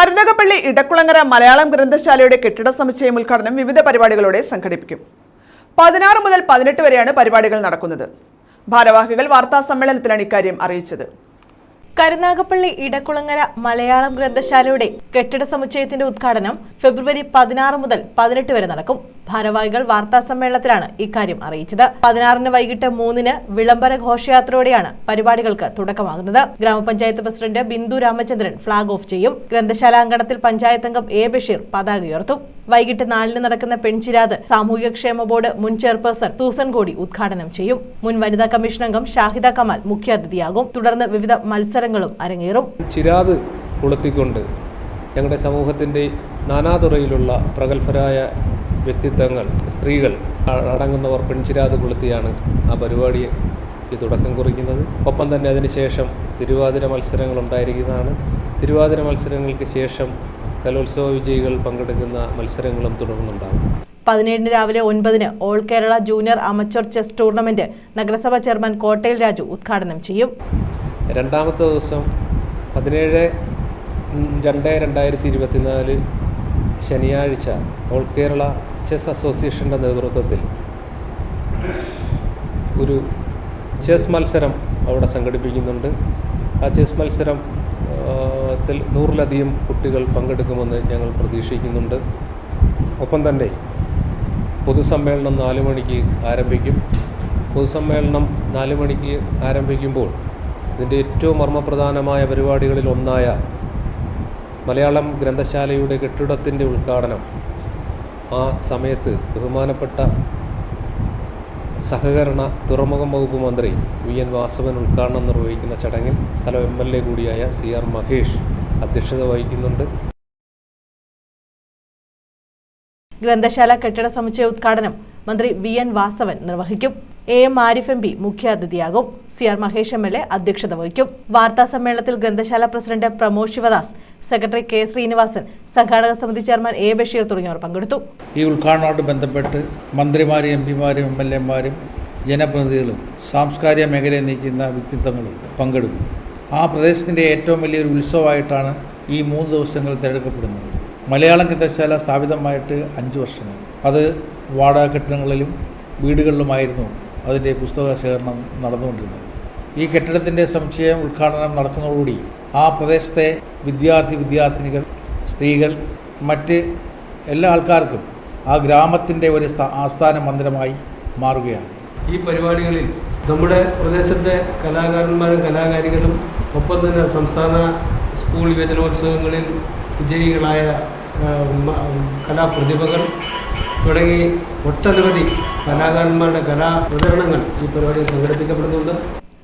കരുനകപ്പള്ളി ഇടക്കുളങ്ങര മലയാളം ഗ്രന്ഥശാലയുടെ കെട്ടിട സമുച്ചയം ഉദ്ഘാടനം വിവിധ പരിപാടികളോടെ സംഘടിപ്പിക്കും. പതിനാറ് മുതൽ പതിനെട്ട് വരെയാണ് പരിപാടികൾ നടക്കുന്നത്. ഭാരവാഹികൾ വാർത്താ സമ്മേളനത്തിലാണ് ഇക്കാര്യം അറിയിച്ചത്. കരുനാഗപ്പള്ളി ഇടക്കുളങ്ങര മലയാളം ഗ്രന്ഥശാലയുടെ കെട്ടിട സമുച്ചയത്തിന്റെ ഉദ്ഘാടനം ഫെബ്രുവരി പതിനാറ് മുതൽ പതിനെട്ട് വരെ നടക്കും. ഭാരവാഹികൾ വാർത്താ സമ്മേളനത്തിലാണ് ഇക്കാര്യം അറിയിച്ചത്. പതിനാറിന് വൈകിട്ട് മൂന്നിന് വിളംബര ഘോഷയാത്രയോടെയാണ് പരിപാടികൾക്ക് തുടക്കമാകുന്നത്. Grama panchayat president Bindu Ramachandran flag off ചെയ്യും. ഗ്രന്ഥശാലാങ്കണത്തിൽ പഞ്ചായത്ത് അംഗം എ ബഷീർ പതാക ഉയർത്തും. വൈകിട്ട് നാലിന് നടക്കുന്ന പെൺചിരാത് സാമൂഹ്യക്ഷേമ ബോർഡ് മുൻ ചെയർപേഴ്സൺ സൂസൻ കോടി ഉദ്ഘാടനം ചെയ്യും. മുൻ വനിതാ കമ്മീഷൻ അംഗം ഷാഹിദ കമാൽ മുഖ്യാതിഥിയാകും. തുടർന്ന് വിവിധ മത്സരങ്ങളും അരങ്ങേറും. ഞങ്ങളുടെ സമൂഹത്തിന്റെ നാനാതുറയിലുള്ള പ്രഗത്ഭരായ വ്യക്തിത്വങ്ങൾ സ്ത്രീകൾ അടങ്ങുന്നവർ പെൺചിരാത് കൊളുത്തിയാണ് ആ പരിപാടിയെ തുടക്കം കുറിക്കുന്നത്. ഒപ്പം തന്നെ അതിനുശേഷം തിരുവാതിര മത്സരങ്ങൾ ഉണ്ടായിരിക്കുന്നതാണ്. തിരുവാതിര മത്സരങ്ങൾക്ക് ശേഷം കലോത്സവ വിജയികൾ പങ്കെടുക്കുന്ന മത്സരങ്ങളും തുടർന്നുണ്ടാകും. പതിനേഴിന് രാവിലെ ഒൻപതിന് all Kerala junior amateur chess tournament നഗരസഭാ ചെയർമാൻ കോട്ടയിൽ രാജു ഉദ്ഘാടനം ചെയ്യും. രണ്ടാമത്തെ ദിവസം പതിനേഴ് രണ്ട് രണ്ടായിരത്തി ഇരുപത്തിനാല് ശനിയാഴ്ച ഓൾ കേരള ചെസ് അസോസിയേഷന്റെ നേതൃത്വത്തിൽ ഒരു ചെസ് മത്സരം അവിടെ സംഘടിപ്പിക്കുന്നുണ്ട്. ആ ചെസ് മത്സരം ത്തിൽ നൂറിലധികം കുട്ടികൾ പങ്കെടുക്കുമെന്ന് ഞങ്ങൾ പ്രതീക്ഷിക്കുന്നുണ്ട്. ഒപ്പം തന്നെ പൊതുസമ്മേളനം നാല് മണിക്ക് ആരംഭിക്കും. പൊതുസമ്മേളനം നാല് മണിക്ക് ആരംഭിക്കുമ്പോൾ ഇതിന്റെ ഏറ്റവും മർമ്മപ്രധാനമായ പരിപാടികളിൽ ഒന്നായ മലയാളം ഗ്രന്ഥശാലയുടെ കെട്ടിടത്തിന്റെ ഉദ്ഘാടനം ആ സമയത്ത് ബഹുമാനപ്പെട്ട സഹകരണ തുറമുഖം വകുപ്പ് മന്ത്രി വി എൻ വാസവൻ ഉദ്ഘാടനം നിർവഹിക്കുന്ന ചടങ്ങിൽ സ്ഥലം എം എൽ എ കൂടിയായ സി ആർ മഹേഷ് അധ്യക്ഷത വഹിക്കുന്നുണ്ട്. ഗ്രന്ഥശാല കെട്ടിട സമുച്ചയ ഉദ്ഘാടനം മന്ത്രി വി എൻ വാസവൻ നിർവഹിക്കും. A M Arif M P മുഖ്യാതിഥിയാകും. C R Mahesh M L A അധ്യക്ഷത വഹിക്കും. വാർത്താ സമ്മേളനത്തിൽ ഗ്രന്ഥശാല president Pramod Sivadas secretary K Srinivasan സംഘാടക സമിതി ചെയർമാൻ എ ബഷീർ തുടങ്ങിയവർ പങ്കെടുത്തു. ഈ ഉദ്ഘാടനവുമായിട്ട് ബന്ധപ്പെട്ട് മന്ത്രിമാരും എം പിമാരും എം എൽ എമാരും ജനപ്രതിനിധികളും സാംസ്കാരിക മേഖലയിൽ നിൽക്കുന്ന വ്യക്തിത്വങ്ങളും പങ്കെടുക്കും. ആ പ്രദേശത്തിന്റെ ഏറ്റവും വലിയൊരു ഉത്സവമായിട്ടാണ് ഈ മൂന്ന് ദിവസങ്ങൾ തിരഞ്ഞെടുക്കപ്പെടുന്നത്. മലയാളം ഗ്രന്ഥശാല സ്ഥാപിതമായിട്ട് അഞ്ച് വർഷങ്ങൾ അത് വാടക കെട്ടിടങ്ങളിലും വീടുകളിലുമായിരുന്നു അതിന്റെ പുസ്തക ശേഖരണം നടന്നുകൊണ്ടിരുന്നത്. ഈ കെട്ടിടത്തിന്റെ സമുച്ചയം ഉദ്ഘാടനം നടക്കുന്നതോടുകൂടി ആ പ്രദേശത്തെ വിദ്യാർത്ഥി വിദ്യാർത്ഥിനികൾ സ്ത്രീകൾ മറ്റ് എല്ലാ ആൾക്കാർക്കും ആ ഗ്രാമത്തിന്റെ ഒരു ആസ്ഥാന മന്ദിരമായി മാറുകയാണ്. ഈ പരിപാടികളിൽ നമ്മുടെ പ്രദേശത്തെ കലാകാരന്മാരും കലാകാരികളും ഒപ്പം തന്നെ സംസ്ഥാന സ്കൂൾ യുവജനോത്സവങ്ങളിൽ വിജയികളായ കലാപ്രതിഭകൾ തുടങ്ങി ഒട്ടനവധി കലാകാരന്മാരുടെ കലാ പ്രചരണങ്ങൾ ഈ പരിപാടിയിൽ സംഘടിപ്പിക്കപ്പെടുന്നുണ്ട്.